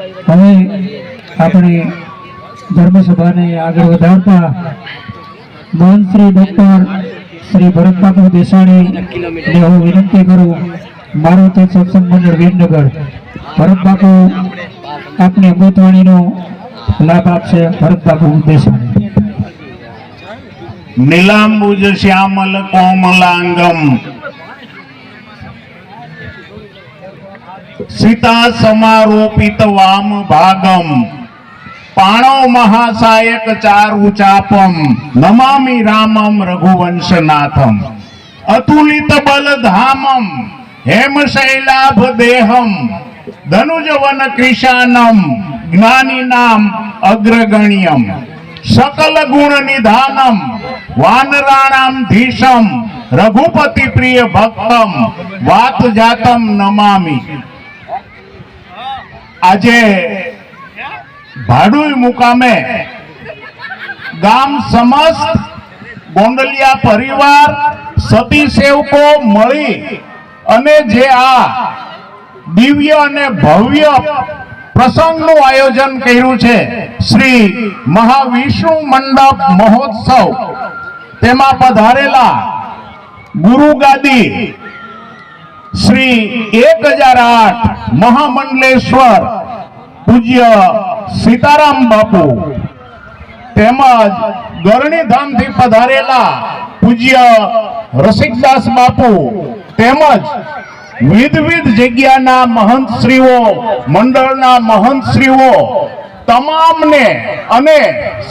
હવે આપણે ધર્મસભાને આગળ વધારતા મહાન શ્રી ડોક્ટર શ્રી ભરતબાબુ દેસાણીને હું વિનંતી કરું મારુતિ સત્સંગ મંડળ વીરનગર. ભરતબાપુ આપને અમૃતવાણીનો લાભ આપશે ભરતબાપુ દેસાણી. નીલાંબુજ શ્યામલ કોમલાંગમ. સીતા સમારોપિત વામ ભાગમ. પાણો મહાસાયક ચારુ ચાપમ. નમામિ રામમ રઘુવંશનાથમ. અતુલિત બલધામમ. હેમશૈલાભ દેહમ. ધનુજવન ક્રિશાનમ. જ્ઞાનીનામ અગ્રગણ્યમ. સકલ ગુણ નિધાનમ. વાનરાણામ રઘુપતિ પ્રિય ભક્તમ. વાત જાતમ નમામી. આજે ભાડુઈ મુકામે ગામ સમસ્ત ગોંડલિયા પરિવાર, સતી સેવકો મળી અને જે આ દિવ્ય અને ભવ્ય પ્રસંગનું આયોજન કર્યું છે શ્રી મહાવિષ્ણુ મંડપ મહોત્સવ. તેમાં પધારેલા ગુરુગાદી શ્રી એક હજાર આઠ મહામંડલેશ્વર પૂજ્ય સીતારામ બાપુ. તેમજ ગરણીધામથી પધારેલા પૂજ્ય રસિકદાસ બાપુ. તેમજ વિધવિધ જગ્યાના મહંતશ્રીઓ, મંડળના મહંતશ્રીઓ, તમામને અને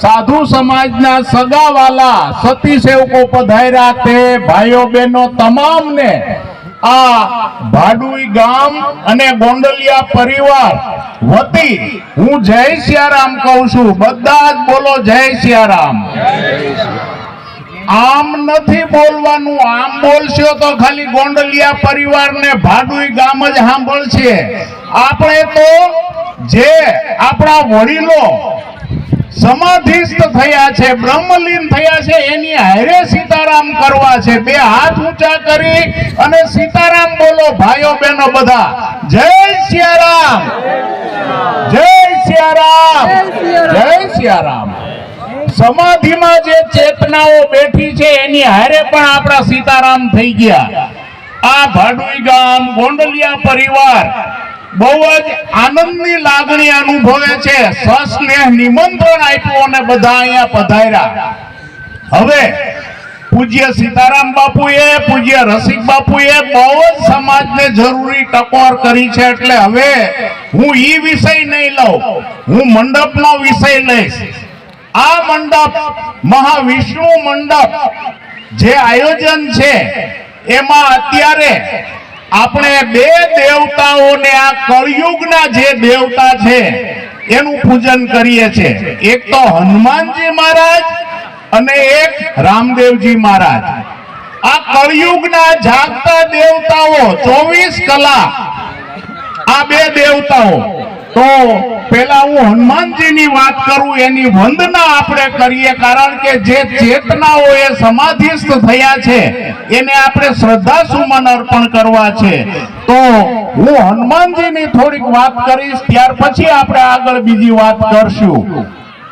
સાધુ સમાજના સગાવાલા, સતી સેવકો પધાર્યા તે ભાઈઓ બહેનો, તમામને આ ભાડુઈ ગામ અને ગોંડલિયા પરિવાર વતી હું જય સિયારામ કહું છું. બધા જ બોલો જય સિયારામ. આમ નથી બોલવાનું. આમ બોલશો તો ખાલી ગોંડલિયા પરિવારને ભાડુઈ ગામ જ સાંભળશે. આપણે તો જે આપણા વડીલો સમાધિસ્થ થયા છે, બ્રહ્મલીન થયા છે, એની હારે સીતારામ કરવા છે. બે હાથ ઊંચા કરી અને સીતારામ બોલો, ભાઈઓ બહેનો બધા, જય સિયારામ જય સિયારામ જય સિયારામ. સમાધિમાં જે ચેતનાઓ બેઠી છે, એની હારે પણ આપણા સીતારામ થઈ ગયા. આ ભાડુઈ ગામ ગોંડલિયા પરિવાર બહુ જ આનંદની લાગણી અનુભવે છે. સસ્નેહ નિમંત્રણ આપ્યું અને બધા અહીંયા પધાર્યા. હવે પૂજ્ય સીતારામ બાપુએ, પૂજ્ય રસિક બાપુએ બહુ જ સમાજને જરૂરી ટકોર કરી છે. એટલે હવે હું ઈ વિષય નહીં લઉં, હું મંડપનો વિષય લઈશ. આ મંડપ મહાવિષ્ણુ મંડપ જે આયોજન છે, એમાં અત્યારે આપણે બે દેવતાઓને આ કળિયુગના જે દેવતા છે, એનું પૂજન કરીએ છીએ એક તો હનુમાનજી મહારાજ અને એક રામદેવજી મહારાજ. આ કળિયુગના જાગતા દેવતાઓ ચોવીસ કલાક આ બે દેવતાઓ તો પેલા હું હનુમાનજીની વાત કરું, એની વંદના આપણે કરીએ, કારણ કે જે ચેતનાઓ એ સમાધિસ્થ થયા છે, એને આપણે શ્રદ્ધા સુમન અર્પણ કરવા છે. તો હું હનુમાનજીની થોડીક વાત કરીશ, ત્યાર પછી આપણે આગળ બીજી વાત કરશું.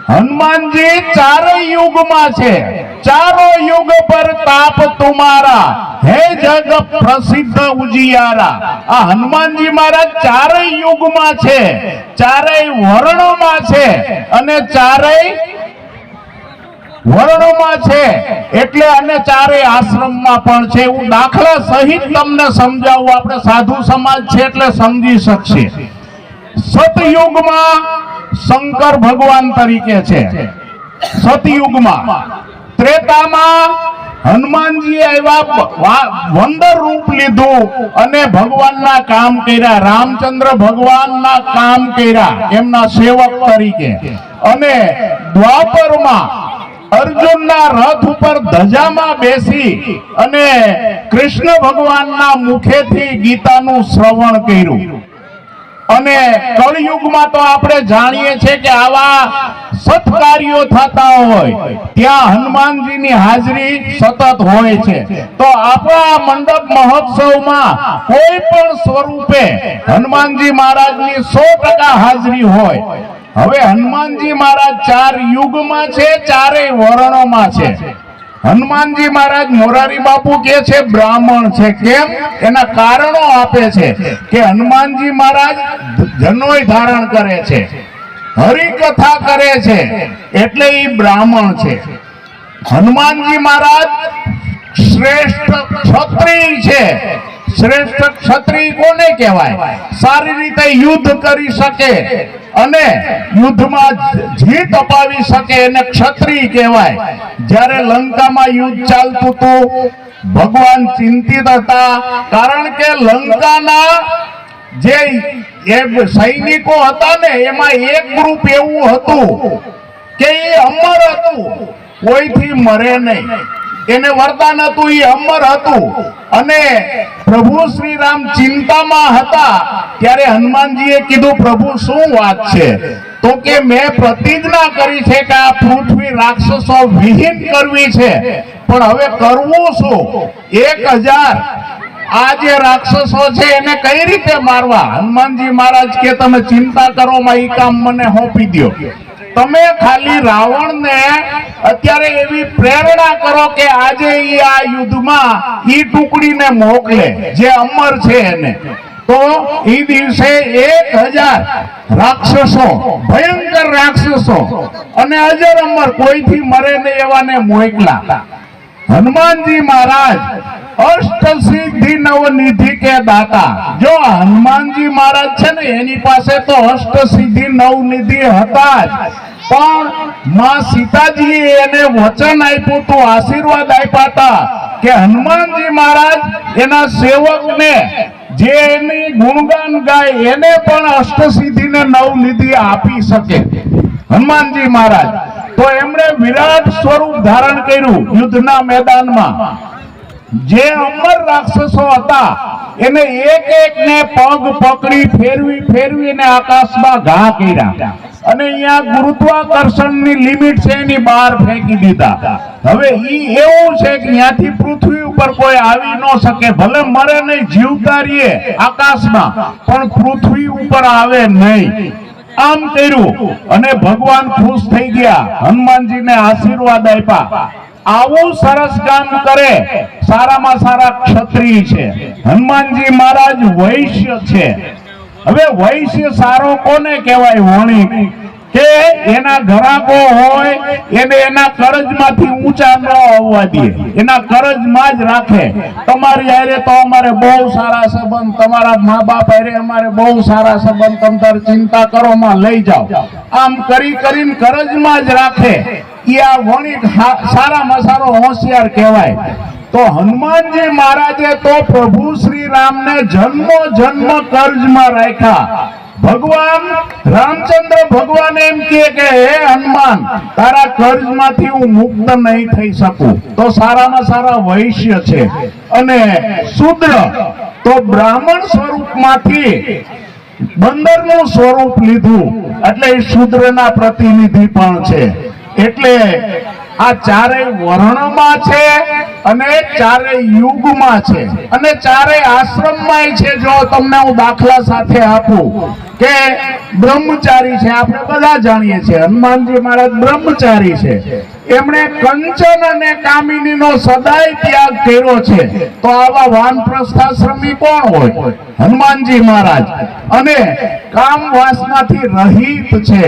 હનુમાનજી ચારેય યુગમાં છે. ચારો યુગ પર તાપ તુમારા. હે જગ પ્રસિદ્ધ ઉજિયારા. આ હનુમાનજી મહારાજ ચારેય યુગમાં છે. ચારેય વર્ણોમાં છે અને ચારેય વર્ણોમાં છે. એટલે અને ચારેય આશ્રમમાં પણ છે. હું દાખલા સહિત તમને સમજાવું. આપણે સાધુ સમાજ છે એટલે સમજી શકશે. સતયુગમાં શંકર ભગવાન તરીકે છે. સતયુગમાં ત્રેતામાં હનુમાનજી આવ્યા વંદર રૂપ લીધું અને ભગવાનના કામ કર્યા. રામચંદ્ર ભગવાનના કામ કર્યા, એમના સેવક તરીકે. અને દ્વાપરમાં અર્જુનના રથ ઉપર ધજામાં બેસી અને કૃષ્ણ ભગવાનના મુખેથી ગીતાનું શ્રવણ કર્યું. અને કળયુગમાં તો આપણે જાણીએ છીએ કે આવા સત્કાર્યો થતા હોય, ત્યાં હનુમાનજીની હાજરી સતત હોય છે. તો આપણા મંડપ મહોત્સવમાં કોઈ પણ સ્વરૂપે હનુમાનજી મહારાજની સો ટકા હાજરી હોય. હવે હનુમાનજી મહારાજ ચાર યુગમાં છે, ચારેય વર્ણોમાં છે. હનુમાનજી મહારાજ મોરારી બાપુ કે છે, બ્રાહ્મણ છે. કેમ? એના કારણો આપે છે કે હનુમાનજી મહારાજ જનોય ધારણ કરે છે, હરિકથા કરે છે, એટલે એ બ્રાહ્મણ છે. હનુમાનજી મહારાજ શ્રેષ્ઠ ક્ષત્રિય છે. શ્રેષ્ઠ ક્ષત્રિય કોને કહેવાય? સારી રીતે યુદ્ધ કરી શકે અને યુદ્ધમાં જીત અપાવી શકે એને ક્ષત્રિય કહેવાય. જ્યારે લંકામાં યુદ્ધ ચાલતું હતું, ભગવાન ચિંતિત હતા, કારણ કે લંકાના જે સૈનિકો હતા ને, એમાં એક ગ્રુપ એવું હતું કે એ અમર હતું, કોઈથી મરે નહીં. એને વરદાન હતું એ અમર હતું. અને પ્રભુ શ્રી રામ ચિંતામાં હતા, ત્યારે હનુમાનજીએ કીધું, પ્રભુ, શું વાત છે? તો કે મેં પ્રતિજ્ઞા કરી છે કે આ પૃથ્વી રાક્ષસો વિહીન કરવી છે. પણ હવે કરવું શું? એક હજાર આ જે રાક્ષસો છે, એને કઈ રીતે મારવા? હનુમાનજી મહારાજ કે, તમે ચિંતા કરો માં એ કામ મને સોંપી દો તમે ખાલી રાવણને અત્યારે એવી પ્રેરણા કરો કે આજે એ આ યુદ્ધમાં ઈ ટુકડીને મોકલે, જે અમર છે એને. તો એ દિવસે એક હજાર રાક્ષસો, ભયંકર રાક્ષસો અને અજર અમર કોઈથી મરે નહીં એવાને મોકલા. હનુમાનજી મહારાજ અષ્ટ સિદ્ધિ નવનિધિ કે દાતા. જો હનુમાનજી મહારાજ છે ને, એની પાસે તો અષ્ટ સિદ્ધિ નવનિધિ હતા જ. પણ માં સીતાજીએ એને વચન આપ્યું હતું આશીર્વાદ આપ્યા હતા કે હનુમાનજી મહારાજ, એના સેવકને જે એની ગુણગાન ગાય, એને પણ અષ્ટસિદ્ધિ ને નવનિધિ આપી શકે. હનુમાનજી મહારાજ, તો એમણે વિરાટ સ્વરૂપ ધારણ કર્યું યુદ્ધના મેદાનમાં. જે અમર રાક્ષસો હતા, એને એક એક ને પગ પકડી ફેરવી ફેરવીને આકાશમાં ઘા કર્યા. અને અહીંયા ગુરુત્વાકર્ષણની લિમિટ છે, એની બહાર ફેંકી દીધા. હવે ઈ એવું છે કે ત્યાંથી પૃથ્વી ઉપર કોઈ આવી ન શકે, ભલે મરે નહીં, જીવતા રહીએ આકાશમાં, પણ પૃથ્વી ઉપર આવે નહીં. આમ કર્યું અને ભગવાન ખુશ થઈ ગયા. હનુમાનજીને આશીર્વાદ આપ્યા. આવું સરસ કામ કરે. સારામાં સારા ક્ષત્રિય છે. હનુમાનજી મહારાજ વૈશ્ય છે. હવે વૈશ્ય સારો કોને કહેવાય? વણિક. કે એના ઘરાકો હોય, એને એના કરજમાંથી ઊંચા ન આવવા દે. એના કરજમાં જ રાખે. તમારી હારે તો અમારે બહુ સારા સંબંધ, તમારા મા બાપ હારે અમારે બહુ સારા સંબંધ. તમ તાર ચિંતા કરો, માં લઈ જાઓ. આમ કરી કરીને કરજમાં જ રાખે. એ આ વણિક સારા સારામાં સારો હોશિયાર કહેવાય. તો હનુમાનજી મહારાજે તો પ્રભુ શ્રી રામને જન્મો જન્મ કર્જમાં રાખ્યા. ભગવાન રામચંદ્ર ભગવાન એમ કે, હે હનુમાન, તારા કર્જમાંથી હું મુક્ત નહીં થઈ શકું. તો સારામાં સારા વૈશ્ય છે. અને શુદ્ર, તો બ્રાહ્મણ સ્વરૂપમાંથી બંદરનું સ્વરૂપ લીધું. એટલે એ શૂદ્રના પ્રતિનિધિ પણ છે. એટલે આ ચારેય વર્ણમાં છે અને ચારેય યુગમાં છે. અને ચારેય આશ્રમમાં છે. જો તમને હું દાખલા સાથે આપું કે બ્રહ્મચારી છે, આપણે બધા જાણીએ છીએ. હનુમાનજી મહારાજ બ્રહ્મચારી છે. એમણે કંચન અને કામિનીનો સદાય ત્યાગ કર્યો છે. તો આવા વાનપ્રસ્થાશ્રમી કોણ હોય? હનુમાનજી મહારાજ. અને કામ વાસનાથી રહિત છે.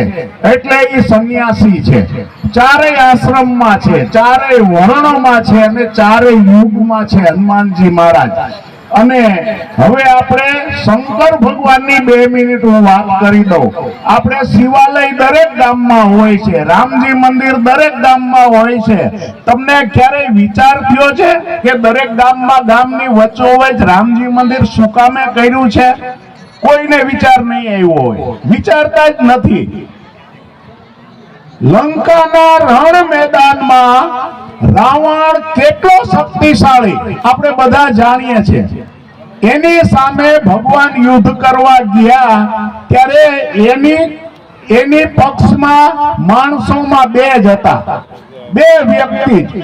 એટલે એ સંન્યાસી છે. ચારેય આશ્રમમાં છે, ચારેય વર્ણોમાં છે અને ચારેય યુગમાં છે હનુમાનજી મહારાજ. અને હવે આપણે શંકર ભગવાનની બે મિનિટ હું વાત કરી દઉં. આપણે શિવાલય દરેક ગામમાં હોય છે, રામજી મંદિર દરેક ગામમાં હોય છે. તમને ક્યારેય વિચાર થયો છે કે દરેક ગામમાં ગામની વચ્ચોવચ રામજી મંદિર શું કામે કર્યું છે? કોઈને વિચાર નહીં આવ્યો હોય. વિચારતા જ નથી. લંકાના રણ મેદાનમાં રાવણ કેટલો શક્તિશાળી? આપણે બધા જાણીએ છીએ. એની સામે ભગવાન યુદ્ધ કરવા ગયા ત્યારે એની એની પક્ષમાં માણસોમાં બે જ હતા. બે વ્યક્તિ.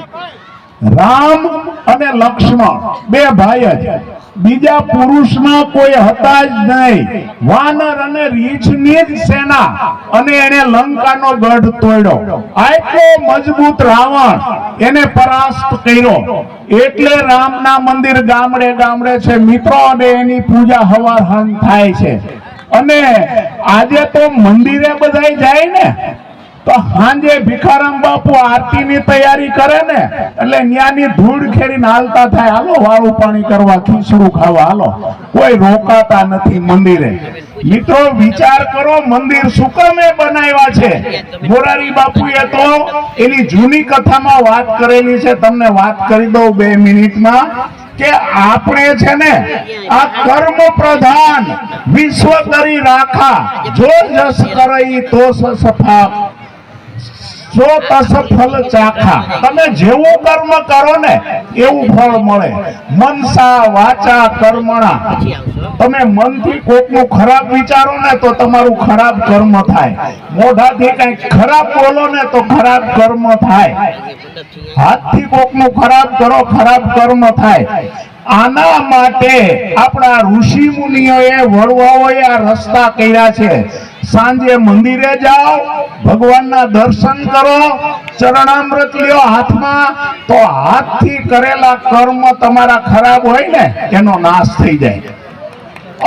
રામ અને લક્ષ્મણ, બે ભાઈ જ. બીજા પુરુષમાં કોઈ હતા જ નહીં. વાનર અને રીછની જ સેના અને એને લંકાનો ગઢ તોડ્યો. આટલો મજબૂત રાવણ, એને પરાસ્ત કર્યો. એટલે રામના મંદિર ગામડે ગામડે છે. મિત્રો, અને એની પૂજા હવાર હન થાય છે. અને આજે તો મંદિરે બધાય જાય ને? તો હાંજે ભિખારામ બાપુ આરતીની તૈયારી કરે ને, એટલે ન્યાની ધૂળ ખેરીને હાલતા થાય. હાલો, વાળું પાણી કરવા, ખીચડું ખાવા. હાલો, કોઈ રોકાતા નથી મંદિરે. મિત્રો, વિચાર કરો, મંદિર શું બનાવ્યા છે. મોરારી બાપુએ તો એની જૂની કથામાં વાત કરેલી છે. તમને વાત કરી દઉં બે મિનિટમાં કે આપણે છે ને, આ કર્મ પ્રધાન વિશ્વ કરી રાખા. જો જસ કરઈ તો સફા. જો તસ ફલ ચાખા. તમે જેવું કર્મ કરો ને, એવું ફળ મળે. મનસા વાચા કર્મણા. તમે મનથી કોકનું ખરાબ વિચારો ને, તો તમારું ખરાબ કર્મ થાય. મોઢાથી કઈ ખરાબ બોલો ને, તો ખરાબ કર્મ થાય. હાથથી કોકનું ખરાબ કરો, ખરાબ કર્મ થાય. આના માટે આપણા ઋષિ મુનિઓએ વડવાઓએ આ રસ્તા કર્યા છે. સાંજે મંદિરે જાઓ, ભગવાનના દર્શન કરો, ચરણામૃત લ્યો હાથમાં, તો હાથથી કરેલા કર્મ તમારા ખરાબ હોય ને, એનો નાશ થઈ જાય.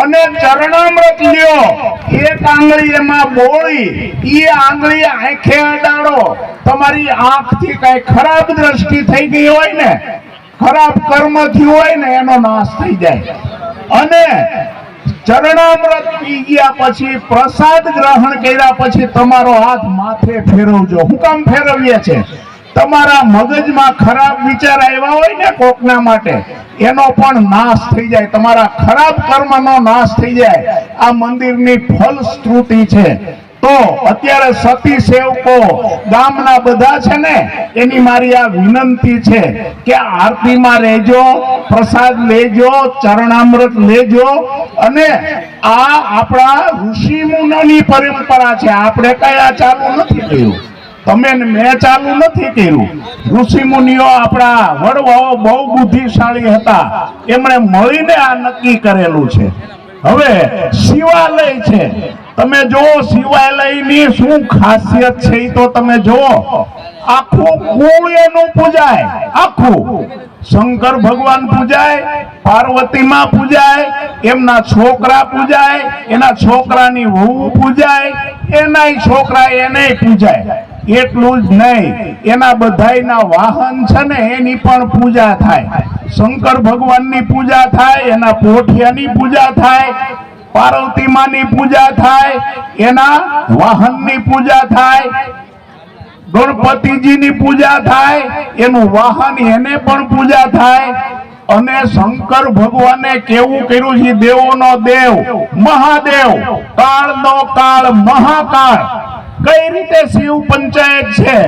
અને ચરણામૃત લ્યો, એક આંગળી એમાં બોળી એ આંગળી આંખે અડાડો. તમારી આંખથી કઈ ખરાબ દ્રષ્ટિ થઈ ગઈ હોય ને ખરાબ કર્મ થયું હોય ને એનો નાશ થઈ જાય. અને ચરણામૃત પી ગયા પછી પ્રસાદ ગ્રહણ કર્યા પછી તમારો હાથ માથે ફેરવજો. હું કામ ફેરવીએ છે? તમારા મગજમાં ખરાબ વિચાર આવ્યા હોય ને કોકના માટે, એનો પણ નાશ થઈ જાય. તમારા ખરાબ કર્મનો નાશ થઈ જાય. આ મંદિરની ફલશ્રુતિ છે. તો અત્યારે સતી સેવકો ગામના બધા છે ને, એની મારી આ વિનંતી છે કે આરતીમાં રહેજો, પ્રસાદ લેજો, ચરણામૃત લેજો અને આ આપણા ઋષિ મુનોની પરંપરા છે. આપણે આ ચાલુ નથી કર્યું? તમે મેં ચાલુ નથી કર્યું. ઋષિ મુનિઓ આપણા વડવાઓ બહુ બુદ્ધિશાળી હતા. એમણે મળીને આ નક્કી કરેલું છે. હવે શિવાલય છે. તમે જુઓ, શિવાલયની શું ખાસિયત છે તો તમે જુઓ. આખું કુળ એનું પૂજાય, આખું. શંકર ભગવાન પૂજાય, પાર્વતીમાં પૂજાય, એમના છોકરા પૂજાય, એના છોકરાની વહુ પૂજાય, એનાય છોકરા એને પૂજાય. એટલું જ નહીં, એના બધાયના વાહન છે ને એની પણ પૂજા થાય. શંકર ભગવાનની પૂજા થાય, એના પોઠિયાની પૂજા થાય પાર્વતી માની પૂજા થાય, એના વાહનની પૂજા થાય, ગણપતિજીની પૂજા થાય, એનું વાહન એને પણ પૂજા થાય. અને શંકર ભગવાને કેવું કર્યું છે, દેવોનો દેવ, મહાદેવ, કાળનો કાળ, મહાકાળ. કઈ રીતે શિવ પંચાયત છે?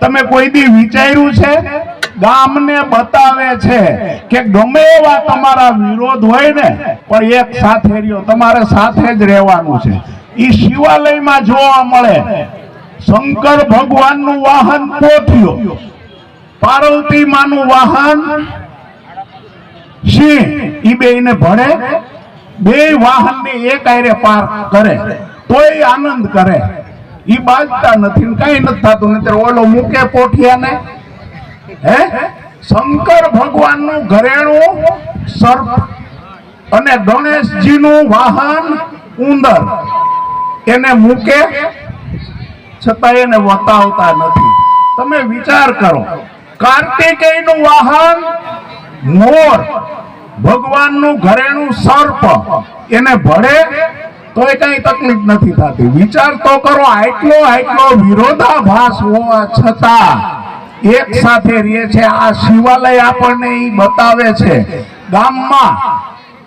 તમે કોઈ દી વિચાર્યું છે? ગામને બતાવે છે કે ગમે એવા તમારા વિરોધ હોય ને, પણ એક સાથે રહ્યો, તમારે સાથે જ રહેવાનું છે. ઈ શિવાલયમાં જોવા મળે. શંકર ભગવાનનું વાહન પોથિયો પાર્વતી માનું વાહન સિંહ. ઈ બેને ભણે. બે વાહનને એક આયરે પાર કરે. તોય આનંદ કરે. ઈ બાજતા નથી કઈ નથી થતું. નહીતર ઓલો મૂકે પોઠિયાને. હે? શંકર ભગવાનનું ઘરેણું સર્પ અને ગણેશજીનું વાહન ઉંદર. એને મૂકે, છતાં એને વતાવતા નથી. તમે વિચાર કરો. કાર્તિકેયનું વાહન મોર. ભગવાનનું ઘરેણું સર્પ. એને ભળે તોય કઈ તકલીફ નથી થતી. વિચાર તો કરો, આટલો આટલો વિરોધાભાસ હોવા છતાં એક સાથે રહે છે. આ શિવાલય આપણને એ બતાવે છે. ગામમાં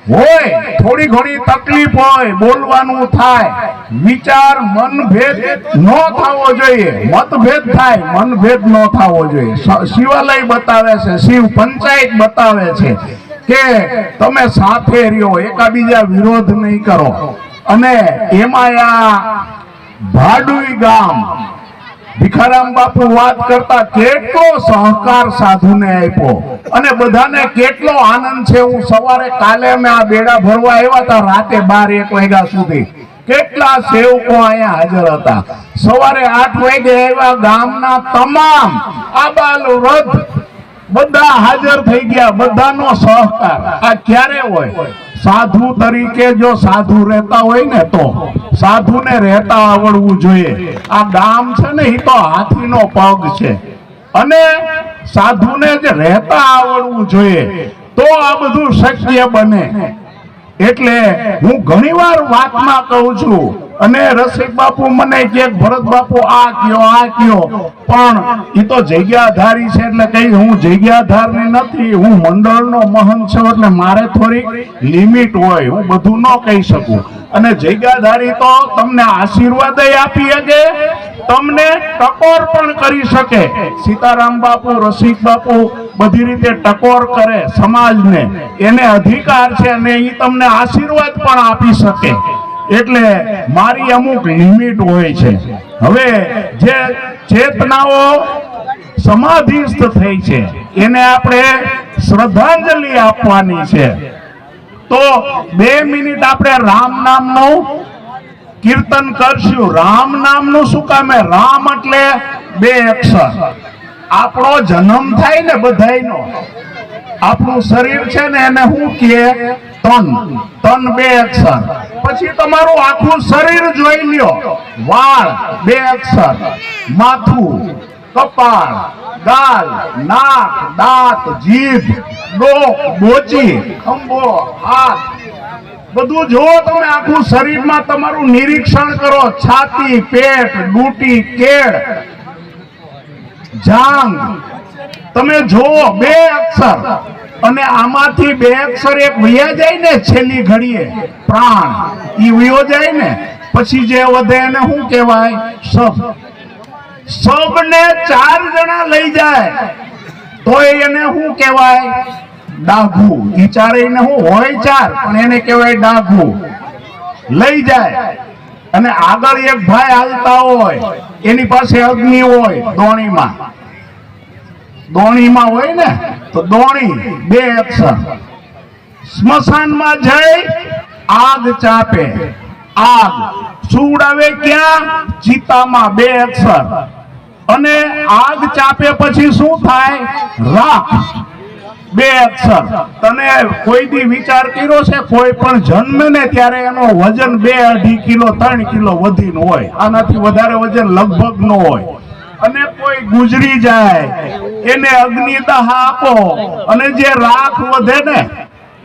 હોય, થોડી ઘણી તકલીફ હોય, બોલવાનું થાય. વિચાર મનભેદ ન થવો જોઈએ. મતભેદ થાય, મનભેદ ન થવો જોઈએ. શિવાલય બતાવે છે, શિવ પંચાયત બતાવે છે કે તમે સાથે રહ્યો, એકાબીજા વિરોધ નહીં કરો. અને એમાં આ ભાડુઈ ગામ, ભિખારામ બાપુ વાત કરતા કેટલો સહકાર સાધુને આપ્યો. અને બધાને કેટલો આનંદ છે. હું સવારે કાલે અમે આ બેડા ભરવા આવ્યા હતા, રાતે બાર એક વાગ્યા સુધી. કેટલા સેવકો અહીંયા હાજર હતા. સવારે આઠ વાગે આવ્યા ગામના તમામ આબાલ વૃદ્ધ બધા હાજર થઈ ગયા. બધાનો સહકાર. આ ક્યારે હોય? સાધુ તરીકે જો સાધુ રહેતા હોય ને તો સાધુને રહેતા આવડવું જોઈએ. આ ગામ છે ને એ તો હાથીનો પગ છે. અને સાધુને જે રહેતા આવડવું જોઈએ. તો આ બધું શક્ય બને. એટલે હું ઘણીવાર વાતમાં કહું છું અને રસિક બાપુ મને કે ભરત બાપુ, આ કયો આ કયો. પણ એ તો જગ્યાધારી છે એટલે કઈ હું જગ્યાધારની નથી. હું મંડળનો મહંત છું એટલે મારે થોડીક લિમિટ હોય. હું બધું ન કહી શકું. અને જગ્યાધારી તો તમને આશીર્વાદ આપી શકે. તમને ટકોર પણ કરી શકે. સીતારામ બાપુ, રસિક બાપુ બધી રીતે ટકોર કરે સમાજને. એને અધિકાર છે અને એ તમને આશીર્વાદ પણ આપી શકે. એટલે મારી અમુક લિમિટ હોય છે. હવે જે ચેતનાઓ સમાધિસ્થ થઈ છે, એને આપણે શ્રદ્ધાંજલિ આપવાની છે. તો બે મિનિટ આપણે રામ નામનું કીર્તન કરશું. રામ નામનું શું કામે રામ એટલે બે અક્ષર. આપણો જન્મ થાય ને બધાયનો. આપણું શરીર છે ને એને શું કહે તન. તન બે અક્ષર. પછી તમારું આખું શરીર જોઈ લ્યો. વાળ બે અક્ષર. માથું કપાળ, ગાલ, નાક, દાંત, જીભ ડોક બોચી, ખંભો, હાથ. બધું જુઓ તમે આખું શરીરમાં તમારું નિરીક્ષણ કરો. છાતી, પેટ ડૂટી કેળ, જાંગ તમે જુઓ બે અક્ષર. અને આમાંથી બે અક્ષર એક વયા જાય ને, છેલ્લી ઘડીએ પ્રાણ. ઈ વયો જાય ને, પછી જે વધે એને શું કહેવાય? સબ સબને ચાર જણા લઈ જાય. તો એને શું કહેવાય? ડાઘુ. ઈ ચારેયને શું? હોય ચાર, પણ એને કહેવાય ડાઘુ. લઈ જાય. અને આગળ એક ભાઈ હાલતા હોય, એની પાસે અગ્નિ હોય દોણીમાં. દોણીમાં હોય ને, તો દોણી, બે અક્ષર. સ્મશાનમાં જઈ આગ ચાપે. આગ સુવડાવે ક્યાં? ચિતામાં બે અક્ષર. અને આગ ચાપે પછી શું થાય? રાખ. બે અક્ષર. તને કોઈ દી વિચાર કર્યો છે? કોઈ પણ જન્મે ને ત્યારે એનો વજન બે અઢી કિલો, ત્રણ કિલો વધીને હોય. આનાથી વધારે વજન લગભગ ન હોય. અને કોઈ ગુજરી જાય, એને અગ્નિદાહ આપો. અને જે રાખ વધે ને,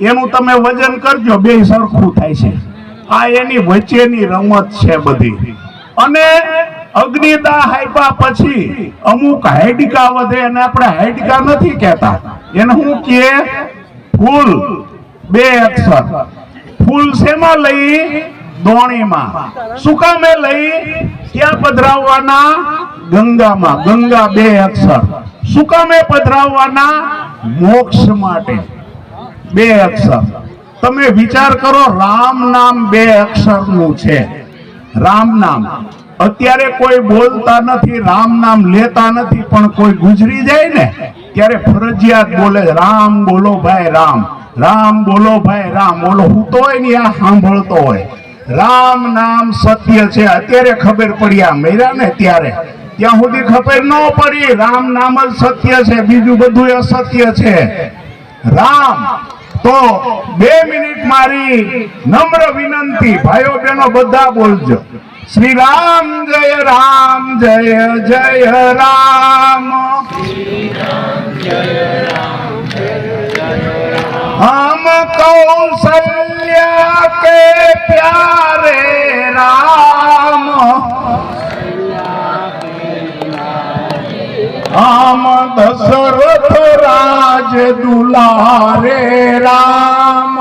એનું તમે વજન કરજો, બે સરખું થાય છે. આ એની વચ્ચેની રમત છે બધી. અને અગ્નિદાહ આપ્યા પછી અમુક હાઈડકા વધે અને આપણે હાઈડકા નથી કહેતા. એને શું કહે ફૂલ, બે અક્ષર. ફૂલ શેમાં લઈ? દોણીમાં શું કામે લઈ? ક્યાં પધરાવવાના? ગંગામાં. ગંગા બે અક્ષર. શું કામે પધરાવવાના? મોક્ષ માટે. બે અક્ષર. તમે વિચાર કરો, રામ નામ બે અક્ષરનું છે. રામ નામ. અત્યારે કોઈ બોલતા નથી, રામ નામ લેતા નથી, પણ કોઈ ગુજરી જાય ને, ત્યારે ફરજિયાત બોલે, રામ બોલો ભાઈ, રામ. રામ બોલો ભાઈ, રામ. બોલો હું તો હોય ને આ સાંભળતો હોય. રામ નામ સત્ય છે. અત્યારે ખબર પડી આ મેરા ને ત્યારે. ત્યાં સુધી ખબર ન પડી. રામ નામ જ સત્ય છે. બીજું બધું અસત્ય છે. રામ, તો બે મિનિટ મારી નમ્ર વિનંતી. ભાઈઓ બહેનો, બધા બોલજો. શ્રી રામ જય રામ, જય જય રામ. हम कौशल्या के प्यारे राम हम दशरथ राज दुलारे राम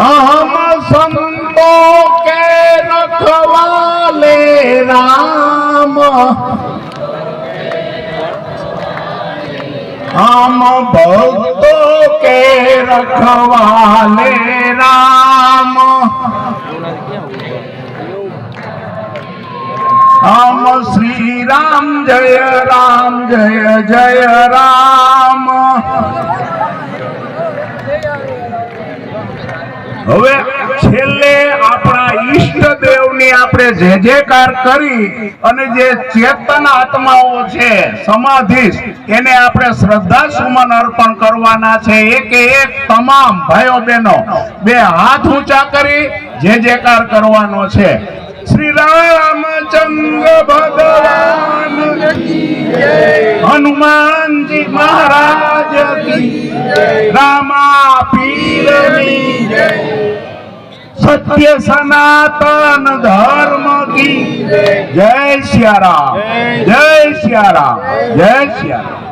हम संतों के रखवाले राम राम भक्तों के रखवाले राम राम श्री राम जय राम जय जय राम હવે છેલ્લે આપણા ઈષ્ટ આપણે જે જેકાર કરી અને જે ચેતન આત્માઓ છે સમાધિશ એને આપણે શ્રદ્ધા સુમન અર્પણ કરવાના છે. એક એક તમામ ભાઈઓ બહેનો, બે હાથ ઊંચા કરી જે જેકાર કરવાનો છે. શ્રી રામચંદ્ર ભગવાન હનુમાનજી મહારાજ રામા પીરની સત્ય સનાતન ધર્મ કી જય સિયારામ જય સિયારામ જય સિયારામ.